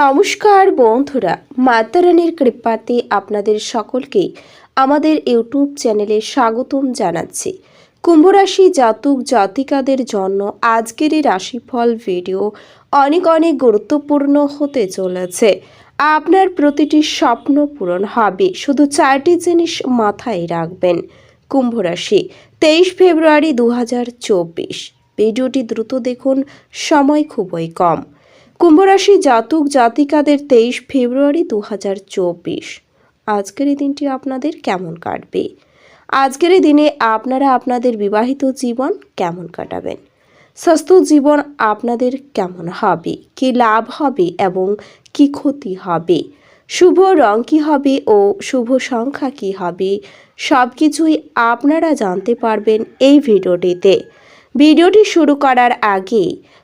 নমস্কার বন্ধুরা মাতারানির কৃপাতে আপনাদের সকলকে আমাদের ইউটিউব চ্যানেলে স্বাগতম জানাচ্ছি। কুম্ভরাশি জাতক জাতিকাদের জন্য আজকের এই রাশিফল ভিডিও অনেক অনেক গুরুত্বপূর্ণ হতে চলেছে। আপনার প্রতিটি স্বপ্ন পূরণ হবে, শুধু চারটি জিনিস মাথায় রাখবেন। কুম্ভরাশি, তেইশ ফেব্রুয়ারি দু হাজার চব্বিশ। ভিডিওটি দ্রুত দেখুন, সময় খুবই কম। কুম্ভরাশি জাতক জাতিকাদের তেইশ ফেব্রুয়ারি দু হাজার চব্বিশ। আজকের এই দিনটি আপনাদের কেমন কাটবে? আজকের এই দিনে আপনারা আপনাদের বিবাহিত জীবন কেমন কাটাবেন? স্বাস্থ্য জীবন আপনাদের কেমন হবে? কি লাভ হবে এবং কি ক্ষতি হবে? শুভ রং কী হবে ও শুভ সংখ্যা কী হবে? সব কিছুই আপনারা জানতে পারবেন এই ভিডিওটিতে। ভিডিওটি শুরু করার আগে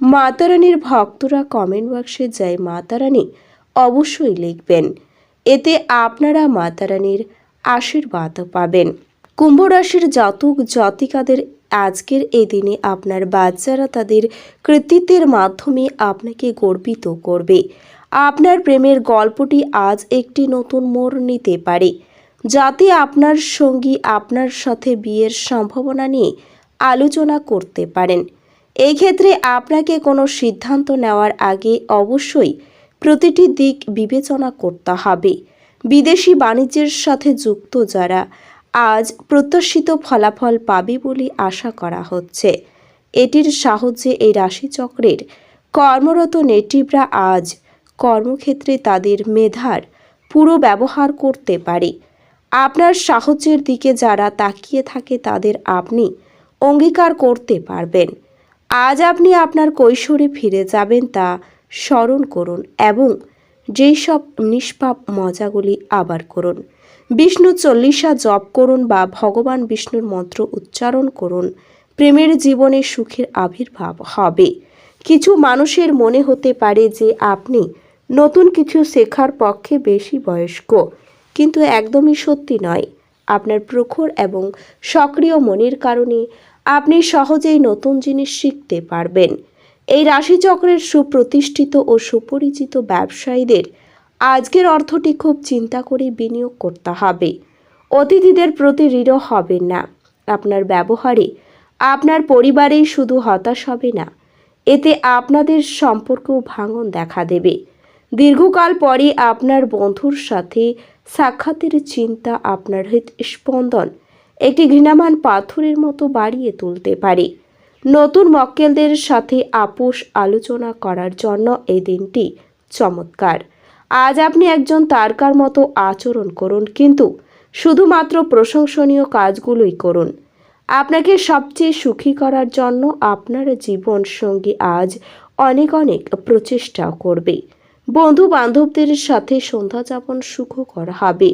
মাতারানির ভক্তরা কমেন্ট বক্সে জয় মাতারানী অবশ্যই লিখবেন। এতে আপনারা মাতারানির আশীর্বাদ পাবেন। কুম্ভ রাশির জাতক জাতিকাদের আজকের এই দিনে আপনার বাচ্চারা তাদের কৃতিত্বের মাধ্যমে আপনাকে গর্বিত করবে। আপনার প্রেমের গল্পটি আজ একটি নতুন মোড় নিতে পারে, যাতে আপনার সঙ্গী আপনার সাথে বিয়ের সম্ভাবনা নিয়ে আলোচনা করতে পারেন। এই ক্ষেত্রে আপনাকে কোনো সিদ্ধান্ত নেওয়ার আগে অবশ্যই প্রতিটি দিক বিবেচনা করতে হবে। বিদেশি বাণিজ্যের সাথে যুক্ত যারা, আজ প্রত্যাশিত ফলাফল পাবে বলে আশা করা হচ্ছে। এটির সাহায্যে এই রাশিচক্রের কর্মরত নেটিভরা আজ কর্মক্ষেত্রে তাদের মেধার পুরো ব্যবহার করতে পারে। আপনার সাহায্যের দিকে যারা তাকিয়ে থাকে তাদের আপনি অঙ্গীকার করতে পারবেন। আজ আপনি আপনার কৈশোরে ফিরে যাবেন তা স্মরণ করুন এবং যেই সব নিষ্পাপ মজাগুলি আবার করুন। বিষ্ণু চল্লিশা জপ করুন বা ভগবান বিষ্ণুর মন্ত্র উচ্চারণ করুন। প্রেমের জীবনে সুখের আবির্ভাব হবে। কিছু মানুষের মনে হতে পারে যে আপনি নতুন কিছু শেখার পক্ষে বেশি বয়স্ক, কিন্তু একদমই সত্যি নয়। আপনার প্রখর এবং সক্রিয় মনের কারণে আপনি সহজেই নতুন জিনিস শিখতে পারবেন। এই রাশিচক্রের সুপ্রতিষ্ঠিত ও সুপরিচিত ব্যবসায়ীদের আজকের অর্থটি খুব চিন্তা করে বিনিয়োগ করতে হবে। অতিথিদের প্রতি দৃঢ় হবেন না। আপনার ব্যবহারে আপনার পরিবারেই শুধু হতাশ হবে না, এতে আপনাদের সম্পর্কেও ভাঙন দেখা দেবে। দীর্ঘকাল পরে আপনার বন্ধুর সাথে সাক্ষাতের চিন্তা, আপনার হৃদস্পন্দন একটি ঘৃণামান পাথরের মতো বাড়িয়ে তুলতে পারে। নতুন মক্কেলদের সাথে আপোষ আলোচনা করার জন্য এই দিনটি চমৎকার। আজ আপনি একজন তারকার মতো আচরণ করুন, কিন্তু শুধুমাত্র প্রশংসনীয় কাজগুলোই করুন। আপনাকে সবচেয়ে সুখী করার জন্য আপনার জীবন সঙ্গী আজ অনেক অনেক প্রচেষ্টা করবে। বন্ধু বান্ধবদের সাথে সন্ধ্যাযাপন সুখকর হবে,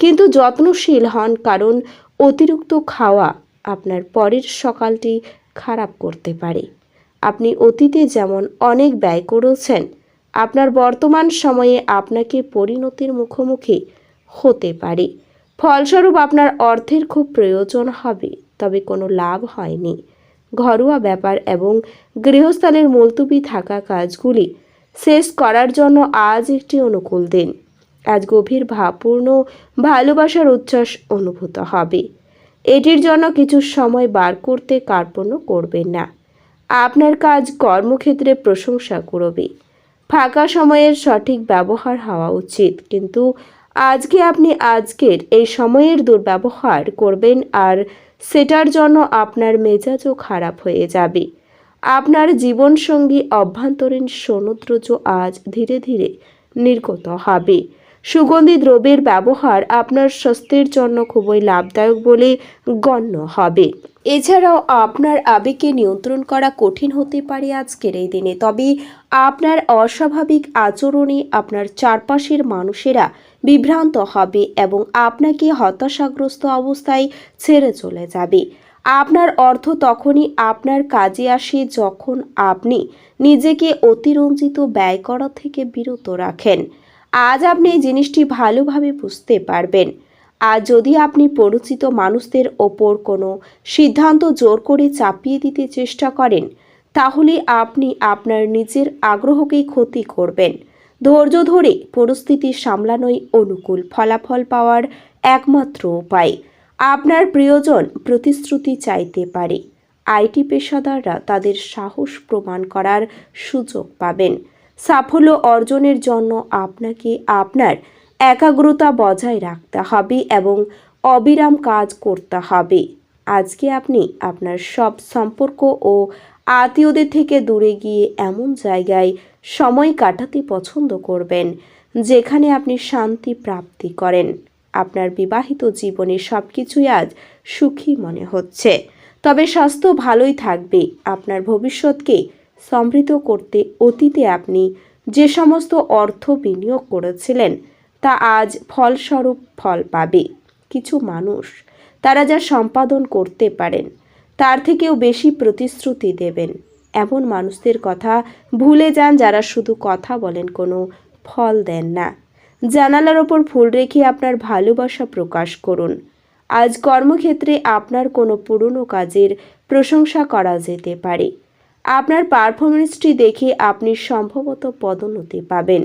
কিন্তু যত্নশীল হন, কারণ অতিরিক্ত খাওয়া আপনার পরের সকালটি খারাপ করতে পারে। আপনি অতীতে যেমন অনেক ব্যয় করেছেন, আপনার বর্তমান সময়ে আপনাকে পরিণতির মুখোমুখি হতে পারে। ফলস্বরূপ আপনার অর্থের খুব প্রয়োজন হবে, তবে কোনো লাভ হয়নি। ঘরোয়া ব্যাপার এবং গৃহস্থানের মুলতুবি থাকা কাজগুলি শেষ করার জন্য আজ একটি অনুকূল দিন। আজ গভীর ভাবপূর্ণ, ভালোবাসার উচ্ছ্বাস অনুভূত হবে। এটির জন্য কিছু সময় বার করতে কার্পণ্য করবেন না। আপনার কাজ কর্মক্ষেত্রে প্রশংসা করবে ফাঁকা সময়ের সঠিক ব্যবহার হওয়া উচিত, কিন্তু আজকে আপনি আজকের এই সময়ের দুর্ব্যবহার করবেন আর সেটার জন্য আপনার মেজাজও খারাপ হয়ে যাবে। আপনার জীবনসঙ্গী অভ্যন্তরীণ সমুদ্রজ আজ ধীরে ধীরে নির্গত হবে। সুগন্ধি দ্রব্যের ব্যবহার আপনার স্বাস্থ্যের জন্য খুবই লাভদায়ক বলে গণ্য হবে। এছাড়াও আপনার আবেগকে নিয়ন্ত্রণ করা কঠিন হতে পারে আজকের এই দিনে। তবে আপনার অস্বাভাবিক আচরণে আপনার চারপাশের মানুষেরা বিভ্রান্ত হবে এবং আপনাকে হতাশাগ্রস্ত অবস্থায় ছেড়ে চলে যাবে। আপনার অর্থ তখনই আপনার কাজে আসে যখন আপনি নিজেকে অতিরঞ্জিত ব্যয় করা থেকে বিরত রাখেন। আজ আপনি এই জিনিসটি ভালোভাবে বুঝতে পারবেন। আর যদি আপনি পরিচিত মানুষদের ওপর কোনো সিদ্ধান্ত জোর করে চাপিয়ে দিতে চেষ্টা করেন, তাহলে আপনি আপনার নিজের আগ্রহকেই ক্ষতি করবেন। ধৈর্য ধরে পরিস্থিতি সামলানোই অনুকূল ফলাফল পাওয়ার একমাত্র উপায়। আপনার প্রিয়জন প্রতিশ্রুতি চাইতে পারে। আইটি পেশাদাররা তাদের সাহস প্রমাণ করার সুযোগ পাবেন। সাফল্য অর্জনের জন্য আপনাকে আপনার একাগ্রতা বজায় রাখতে হবে এবং অবিরাম কাজ করতে হবে। আজকে আপনি আপনার সব সম্পর্ক ও আত্মীয়দের থেকে দূরে গিয়ে এমন জায়গায় সময় কাটাতে পছন্দ করবেন, যেখানে আপনি শান্তি প্রাপ্তি করেন। আপনার বিবাহিত জীবনে সব কিছুই আজ সুখী মনে হচ্ছে। তবে স্বাস্থ্য ভালোই থাকবে। আপনার ভবিষ্যৎকে সমৃদ্ধ করতে অতীতে আপনি যে সমস্ত অর্থ বিনিয়োগ করেছিলেন, তা আজ ফলস্বরূপ ফল পাবে। কিছু মানুষ, তারা যা সম্পাদন করতে পারেন, তার থেকেও বেশি প্রতিশ্রুতি দেবেন। এমন মানুষদের কথা ভুলে যান যারা শুধু কথা বলেন, কোনো ফল দেন না। জানালার ওপর ফুল রেখে আপনার ভালোবাসা প্রকাশ করুন। আজ কর্মক্ষেত্রে আপনার কোনো পুরনো কাজের প্রশংসা করা যেতে পারে। পারফরমেন্সটি দেখে আপনি সম্ভবত পদোন্নতি পাবেন।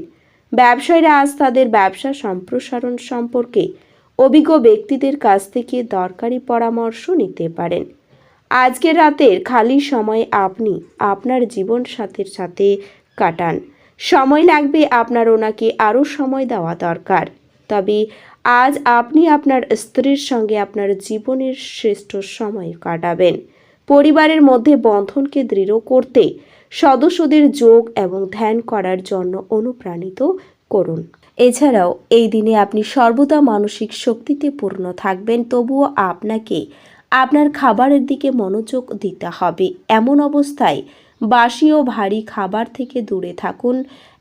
ব্যবসায়ীরা আজ তাদের ব্যবসা সম্প্রসারণ সম্পর্কে অভিজ্ঞ ব্যক্তিদের কাছ থেকে দরকারি পরামর্শ নিতে পারেন। আজকে রাতের খালি সময় আপনি আপনার জীবন সাথের সাথে কাটান। সময় লাগবে আপনার ওনাকে আরও সময় দেওয়া দরকার। তবে আজ আপনি আপনার স্ত্রীর সঙ্গে আপনার জীবনের শ্রেষ্ঠ সময় কাটাবেন। পরিবারের মধ্যে বন্ধনকে দৃঢ় করতে সদস্যদের যোগ এবং ধ্যান করার জন্য অনুপ্রাণিত করুন। এছাড়াও, এই দিনে আপনি সর্বদা মানসিক শক্তিতে পূর্ণ থাকবেন, তবুও আপনাকে আপনার খাবারের দিকে মনোযোগ দিতে হবে। এমন অবস্থায় বাসি ও ভারী খাবার থেকে দূরে থাকুন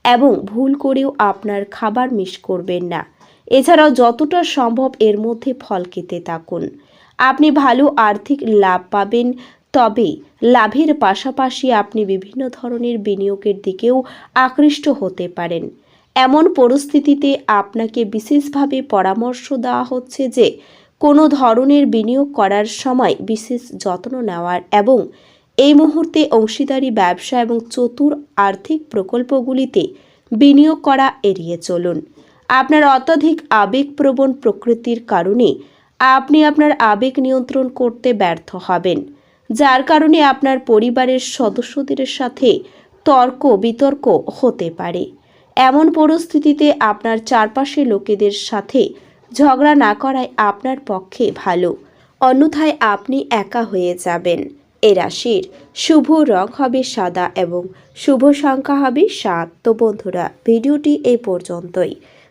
এবং ভুল করেও আপনার খাবার মিস করবেন না। এছাড়াও, যতটা সম্ভব এর মধ্যে ফল খেতে থাকুন। আপনি ভালো আর্থিক লাভ পাবেন। তবে লাভের পাশাপাশি আপনি বিভিন্ন ধরনের বিনিয়োগের দিকেও আকৃষ্ট হতে পারেন। এমন পরিস্থিতিতে আপনাকে বিশেষভাবে পরামর্শ দেওয়া হচ্ছে যে, কোনো ধরনের বিনিয়োগ করার সময় বিশেষ যত্ন নেওয়ার এবং এই মুহূর্তে অংশীদারি ব্যবসা এবং চতুর আর্থিক প্রকল্পগুলিতে বিনিয়োগ করা এড়িয়ে চলুন। আপনার অত্যাধিক আবেগপ্রবণ প্রকৃতির কারণে আপনি আপনার আবেগ নিয়ন্ত্রণ করতে ব্যর্থ হবেন, যার কারণে আপনার পরিবারের সদস্যদের সাথে তর্ক বিতর্ক হতে পারে। এমন পরিস্থিতিতে আপনার চারপাশে লোকেদের সাথে ঝগড়া না করাই আপনার পক্ষে ভালো, অন্যথায় আপনি একা হয়ে যাবেন। এ রাশির শুভ রং হবে সাদা এবং শুভ সংখ্যা হবে সাত। তো বন্ধুরা, ভিডিওটি এই পর্যন্তই।